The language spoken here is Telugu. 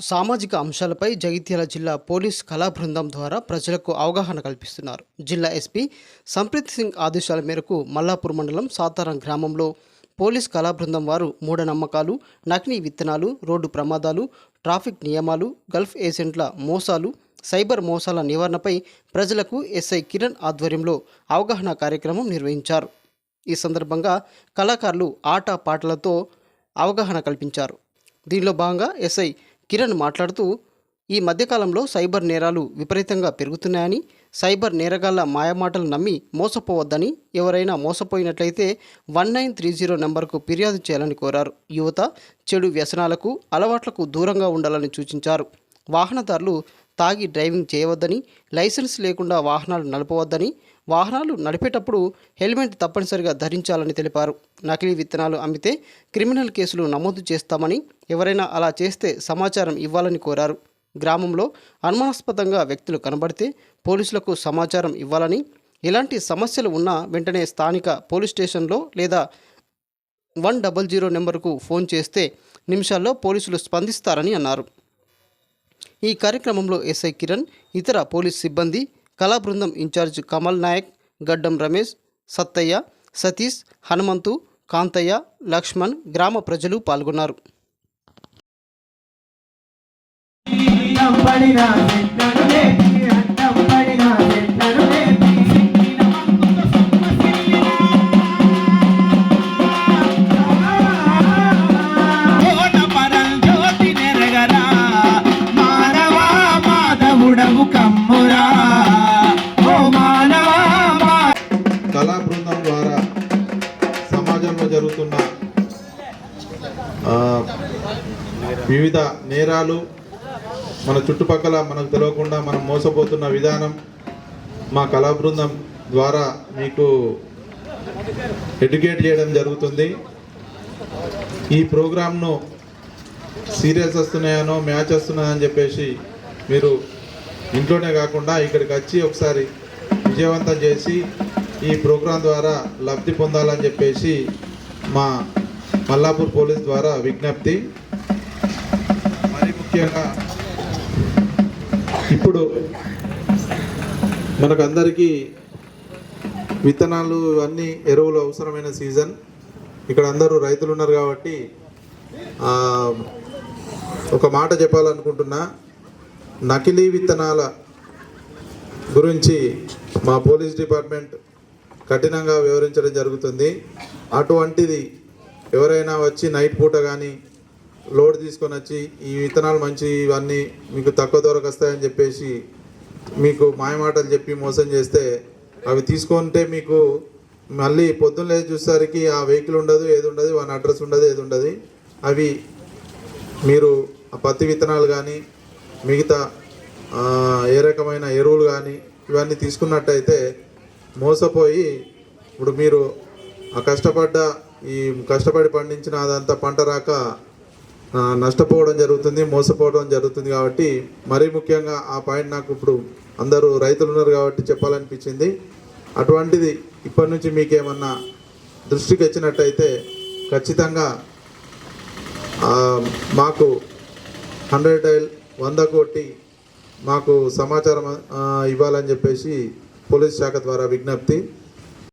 సామాజిక అంశాలపై జగిత్యాల జిల్లా పోలీస్ కళా బృందం ద్వారా ప్రజలకు అవగాహన కల్పిస్తున్నారు. జిల్లా ఎస్పీ సంప్రీత్ సింగ్ ఆదేశాల మేరకు మల్లాపూర్ మండలం సాతారం గ్రామంలో పోలీస్ కళా బృందం వారు మూఢనమ్మకాలు నకిలీ విత్తనాలు రోడ్డు ప్రమాదాలు ట్రాఫిక్ నియమాలు గల్ఫ్ ఏజెంట్ల మోసాలు సైబర్ మోసాల నివారణపై ప్రజలకు ఎస్ఐ కిరణ్ ఆధ్వర్యంలో అవగాహన కార్యక్రమం నిర్వహించారు. ఈ సందర్భంగా కళాకారులు ఆట పాటలతో అవగాహన కల్పించారు. దీనిలో భాగంగా ఎస్ఐ కిరణ్ మాట్లాడుతూ ఈ మధ్యకాలంలో సైబర్ నేరాలు విపరీతంగా పెరుగుతున్నాయని సైబర్ నేరగాళ్ళ మాయమాటలు నమ్మి మోసపోవద్దని ఎవరైనా మోసపోయినట్లయితే వన్ నైన్ త్రీ జీరో నెంబర్కు ఫిర్యాదు చేయాలని కోరారు. యువత చెడు వ్యసనాలకు అలవాట్లకు దూరంగా ఉండాలని సూచించారు. వాహనదారులు తాగి డ్రైవింగ్ చేయవద్దని లైసెన్స్ లేకుండా వాహనాలు నడపవద్దని వాహనాలు నడిపేటప్పుడు హెల్మెట్ తప్పనిసరిగా ధరించాలని తెలిపారు. నకిలీ విత్తనాలు అమ్మితే క్రిమినల్ కేసులు నమోదు చేస్తామని ఎవరైనా అలా చేస్తే సమాచారం ఇవ్వాలని కోరారు. గ్రామంలో అనుమానాస్పదంగా వ్యక్తులు కనబడితే పోలీసులకు సమాచారం ఇవ్వాలని ఎలాంటి సమస్యలు ఉన్నా వెంటనే స్థానిక పోలీస్ స్టేషన్లో లేదా వన్ డబల్ జీరో నెంబర్కు ఫోన్ చేస్తే నిమిషాల్లో పోలీసులు స్పందిస్తారని అన్నారు. ఈ కార్యక్రమంలో ఎస్ఐ కిరణ్ ఇతర పోలీస్ సిబ్బంది కళా బృందం ఇన్ఛార్జ్ కమల్ నాయక్ గడ్డం రమేష్ సత్తయ్య సతీష్ హనుమంతు కాంతయ్య లక్ష్మణ్ గ్రామ ప్రజలు పాల్గొన్నారు. అడ్డం వివిధ నేరాలు మన చుట్టుపక్కల మనకు తెలియకుండా మనం మోసపోతున్న విధానం మా కళా బృందం ద్వారా మీకు ఎడ్యుకేట్ చేయడం జరుగుతుంది. ఈ ప్రోగ్రామ్ను సీరియల్స్ వస్తున్నాయనో మ్యాచ్ వస్తున్నాయని చెప్పేసి మీరు ఇంట్లోనే కాకుండా ఇక్కడికి వచ్చి ఒకసారి విజయవంతం చేసి ఈ ప్రోగ్రాం ద్వారా లబ్ధి పొందాలని చెప్పేసి మా మల్లాపూర్ పోలీస్ ద్వారా విజ్ఞప్తి. మరి ముఖ్యంగా ఇప్పుడు మనకందరికీ విత్తనాలు ఇవన్నీ ఎరువులు అవసరమైన సీజన్. ఇక్కడ అందరూ రైతులు ఉన్నారు కాబట్టి ఒక మాట చెప్పాలనుకుంటున్నా. నకిలీ విత్తనాల గురించి మా పోలీస్ డిపార్ట్మెంట్ కఠినంగా వివరించడం జరుగుతుంది. అటువంటిది ఎవరైనా వచ్చి నైట్ పూట కానీ లోడ్ తీసుకొని వచ్చి ఈ విత్తనాలు మంచి ఇవన్నీ మీకు తక్కువ ధరకు వస్తాయని చెప్పేసి మీకు మాయమాటలు చెప్పి మోసం చేస్తే అవి తీసుకుంటే మీకు మళ్ళీ పొద్దున్న లేచి చూసేసరికి ఆ వెహికల్ ఉండదు ఏది ఉండదు వాని అడ్రస్ ఉండదు ఏది ఉండదు. అవి మీరు ఆ పత్తి విత్తనాలు కానీ మిగతా ఏ రకమైన ఎరువులు కానీ ఇవన్నీ తీసుకున్నట్టయితే మోసపోయి ఇప్పుడు మీరు ఆ కష్టపడ్డ ఈ కష్టపడి పండించిన అదంతా పంట రాక నష్టపోవడం జరుగుతుంది మోసపోవడం జరుగుతుంది కాబట్టి మరీ ముఖ్యంగా ఆ పాయింట్ నాకు ఇప్పుడు అందరూ రైతులు ఉన్నారు కాబట్టి చెప్పాలనిపించింది. అటువంటిది ఇప్పటి నుంచి మీకేమన్నా దృష్టికి వచ్చినట్టయితే ఖచ్చితంగా మాకు హండ్రెడ్ డైల్ వంద కోటి మాకు సమాచారం ఇవ్వాలని చెప్పేసి పోలీస్ శాఖ ద్వారా విజ్ఞప్తి.